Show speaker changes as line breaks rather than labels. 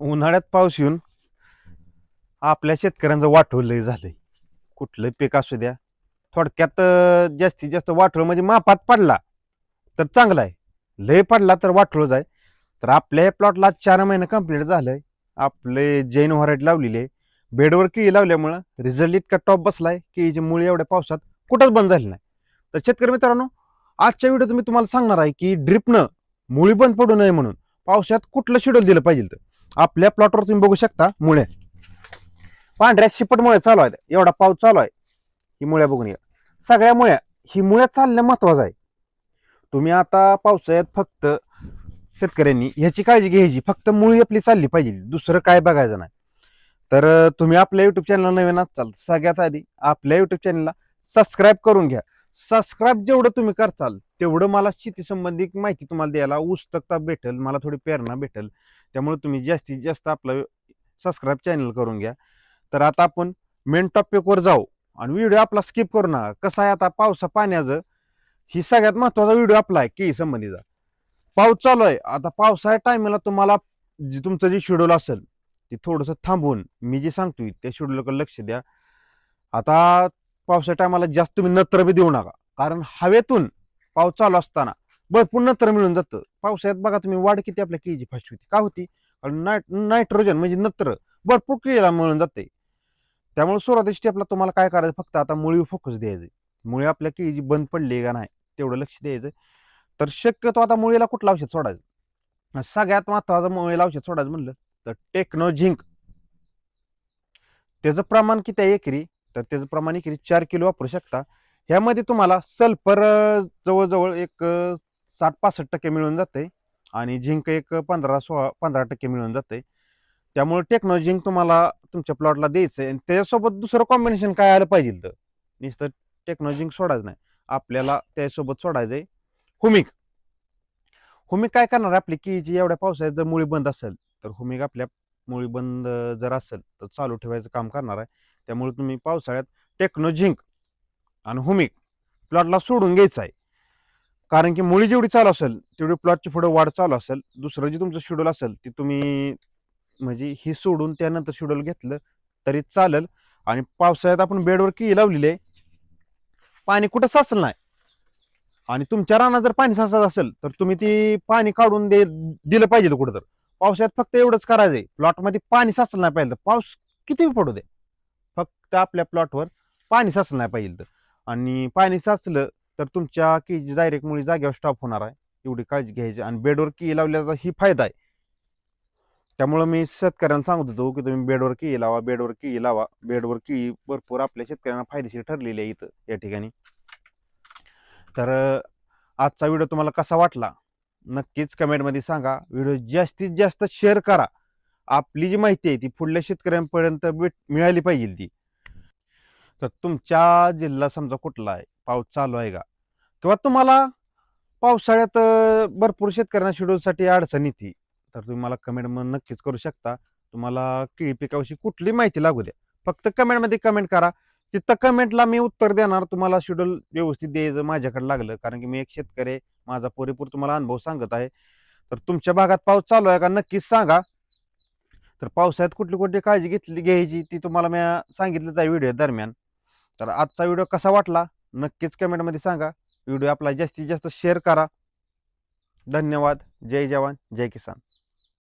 उन्हाळ्यात पाऊस येऊन आपल्या शेतकऱ्यांचं वाटोळ लय झालंय. कुठलं पीक असू द्या थोडक्यात जास्तीत जास्त वाटोळ म्हणजे मापात पडला तर चांगला आहे. लय पडला तर वाटोळ आहे. तर आपल्या हे प्लॉटला चार महिने कंप्लीट झालंय. आपले जैन व्हरायटी लावलेली आहे बेडवर केळी लावल्यामुळं रिझल्ट इतका टॉप बसलाय केळीची मुळी एवढ्या पावसात कुठंच बंद झाली नाही. तर शेतकरी मित्रांनो आजच्या व्हिडिओत मी तुम्हाला सांगणार आहे की ड्रिपनं मुळी बंद पडू नये म्हणून पावसात कुठलं शेड्यूल दिलं पाहिजे तर आपल्या प्लॉटवर तुम्ही बघू शकता मुळे. पांढऱ्या शिपट मुळे चालू आहेत. एवढा पाऊस चालू आहे. ही मुळ्या बघून या. सगळ्या मुळ्या. ही मुळ्या चालणं महत्वाचं आहे. तुम्ही आता पावसाळ्यात फक्त शेतकऱ्यांनी ह्याची काळजी घ्यायची. फक्त मुळी आपली चालली पाहिजे. दुसरं काय बघायचं नाही. तर तुम्ही आपल्या युट्यूब चॅनलला नवीन असाल सगळ्यात आधी आपल्या युट्यूब चॅनलला सबस्क्राईब करून घ्या. सबस्क्राईब जेवढं तुम्ही करताल तेवढं मला शेतीसंबंधित माहिती तुम्हाला द्यायला उत्सुकता भेटेल मला थोडी प्रेरणा भेटेल. त्यामुळे तुम्ही जास्तीत जास्त आपलं सबस्क्राईब चॅनल करून घ्या. तर आता आपण मेन टॉपिकवर जाऊ. आणि व्हिडिओ आपला स्किप करू नका. कसं आहे आता पावसा पाण्याचं? ही सगळ्यात महत्त्वाचा व्हिडिओ आपला आहे केळी संबंधीचा पाऊस चालू आहे. आता पावसाळ्या टायमाला तुम्हाला जे तुमचं जे शेड्यूल असेल ते थोडंसं थांबवून मी जे सांगतोय त्या शेड्यूलकडे लक्ष द्या. आता पावसाच्या टायमाला जास्त तुम्ही नत्र बी देऊ नका. कारण हवेतून पाऊस चालू असताना भरपूर नत्र मिळून जातं. पावसाळ्यात बघा तुम्ही वाढ किती आपल्या केळीची फास्ट होती. का होती? कारण नाय नायट्रोजन म्हणजे नत्र भरपूर केळीला मिळून जाते. त्यामुळे सुरुवाती स्टेपला तुम्हाला काय करायचं? फक्त आता मुळी फोकस द्यायचं. मुळी आपल्या केळीची बंद पडली का नाही? तेवढं लक्ष द्यायचं. तर शक्यतो आता मुळीला कुठलं औषध सोडायचं? सगळ्यात महत्वाचं मुळीला औषध सोडायचं म्हणलं तर टेक्नो झिंक. त्याचं प्रमाण किती आहे एकरी? तर त्याचं प्रमाण चार किलो वापरू शकता. ह्यामध्ये तुम्हाला सल्फर जवळजवळ एक साठ पासष्ट टक्के मिळून जाते आणि झिंक एक पंधरा सोळा पंधरा टक्के मिळून जाते त्यामुळे टेक्नो झिंक तुम्हाला तुमच्या प्लॉटला द्यायचं आहे आणि त्याच्यासोबत दुसरं कॉम्बिनेशन काय आलं पाहिजे तर? नुसतं टेक्नो झिंक सोडायचं नाही. आपल्याला त्यासोबत सोडायचं आहे हुमिक. हुमिक काय करणार आहे आपली की जी एवढ्या पावसाळ्यात जर मुळी बंद असेल तर हुमिक आपल्या मुळी बंद जर असेल तर चालू ठेवायचं काम करणार आहे. त्यामुळे तुम्ही पावसाळ्यात टेक्नो झिंक आणि हुमिक प्लॉटला सोडून घ्यायचं आहे. कारण की मुळी जेवढी चालू असेल तेवढी प्लॉटची पुढे वाढ चालू असेल. दुसरं जे तुमचं शेड्यूल असेल ते तुम्ही म्हणजे हे सोडून त्यानंतर शेड्यूल घेतलं तरी चालेल. आणि पावसाळ्यात आपण बेडवर की लावलेली आहे पाणी कुठं साचलं नाही. आणि तुमच्या रानात जर पाणी साचत असेल तर तुम्ही ती पाणी काढून दे दिलं पाहिजे कुठं तर. पावसाळ्यात फक्त एवढंच करायचंय. प्लॉटमध्ये पाणी साचलं नाही पाहिजे पाऊस किती पडू दे? फक्त आपल्या प्लॉटवर पाणी साचलं नाही पाहिजे तर. आणि पाणी साचलं तर तुमच्या की डायरेक्ट मुळे जागेवर स्टॉप होणार आहे. एवढी काळजी घ्यायची आणि बेडवर की लावल्याचा ही फायदा आहे. त्यामुळं मी शेतकऱ्यांना सांगत होतो की तुम्ही बेडवर की लावा बेडवर की लावा. बेडवर की भरपूर आपल्या शेतकऱ्यांना फायदेशीर ठरलेली आहे इथं या ठिकाणी. तर आजचा व्हिडिओ तुम्हाला कसा वाटला? नक्कीच कमेंटमध्ये सांगा. व्हिडिओ जास्तीत जास्त शेअर करा. आपली जी माहिती आहे ती पुढल्या शेतकऱ्यांपर्यंत भेट मिळाली पाहिजे ती. तर तुमच्या जिल्हा समजा कुठला आहे पाऊस चालू आहे का? किंवा तुम्हाला पावसाळ्यात भरपूर शेतकऱ्यांना शेड्यूलसाठी अडचण येते. तर तुम्ही मला कमेंटमध्ये नक्कीच करू शकता. तुम्हाला केळी पिकाविषयी कुठली माहिती लागू द्या. फक्त कमेंटमध्ये कमेंट करा. तिथं कमेंटला मी उत्तर देणार तुम्हाला शेड्यूल व्यवस्थित द्यायचं माझ्याकडे लागलं. कारण की मी एक शेतकरी माझा पुरेपूर तुम्हाला अनुभव सांगत आहे. तर तुमच्या भागात पाऊस चालू आहे का? नक्कीच सांगा. तर पावसाळ्यात कुठली कुठली काळजी घेतली घ्यायची ती तुम्हाला मी सांगितलं आहे व्हिडिओ दरम्यान. तर आजचा व्हिडिओ कसा वाटला? नक्कीच कमेंटमध्ये सांगा. व्हिडिओ आपला जास्तीत जास्त शेअर करा. धन्यवाद. जय जवान जय किसान.